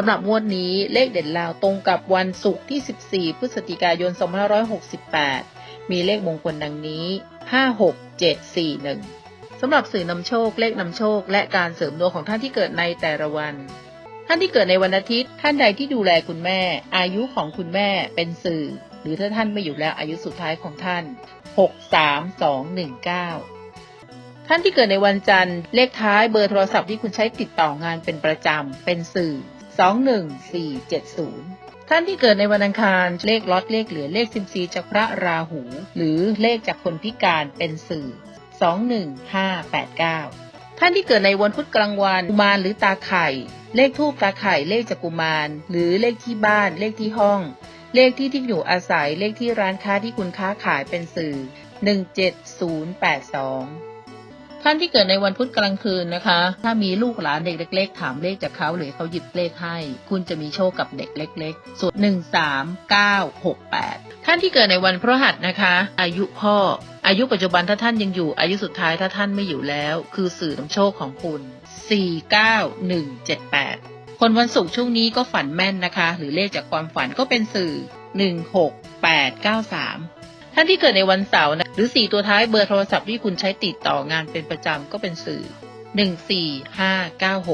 สำหรับงวดนี้เลขเด่นลาวตรงกับวันศุกร์ที่ 14 พฤศจิกายน 2568 มีเลขมงคลดังนี้ 56741 สำหรับสื่อนำโชค เลขนำโชค และการเสริมดวงของท่านที่เกิดในแต่ละวัน ท่านที่เกิดในวันอาทิตย์ ท่านใดที่ดูแลคุณแม่ อายุของคุณแม่เป็นสื่อ หรือถ้าท่านไม่อยู่แล้วอายุสุดท้ายของท่าน 63219ท่านที่เกิดในวันจันทร์เลขท้ายเบอร์โทรศัพท์ที่คุณใช้ติดต่องานเป็นประจำ เป็นสื่อ 21470 ท่านที่เกิดในวันอังคารเลขล็อตเลขเหลือเลขซิมซีจากพระราหู หรือเลขจากคนพิการเป็นสื่อ 21589 ท่านที่เกิดในวันพุธกลางวันกุมารหรือตาไข่ เลขทูปตาไข่เลขจากกุมาร หรือเลขที่บ้านเลขที่ห้อง เลขที่ที่อยู่อาศัยเลขที่ร้านค้าที่คุณค้าขายเป็นสื่อ 17082 ท่านที่เกิดในวันพุธกลางคืนนะคะ ถ้ามีลูกหลานเด็กเล็ก ๆ ถามเลขจากเขาหรือเขาหยิบเลขให้ คุณจะมีโชคกับเด็กเล็ก ๆ ส่วน 13968 ท่านที่เกิดในวันพฤหัสนะคะ อายุพ่อ อายุปัจจุบันถ้าท่านยังอยู่ อายุสุดท้ายถ้าท่านไม่อยู่แล้ว คือสื่อนำโชคของคุณ 49178 คนวันศุกร์ช่วงนี้ก็ฝันแม่นนะคะ หรือเลขจากความฝันก็เป็นสื่อ 16893 ท่านที่เกิดในวันเสาร์นะหรือ 4 ตัวท้ายเบอร์โทรศัพท์ที่คุณใช้ติดต่องานเป็นประจำก็เป็นสื่อ 14596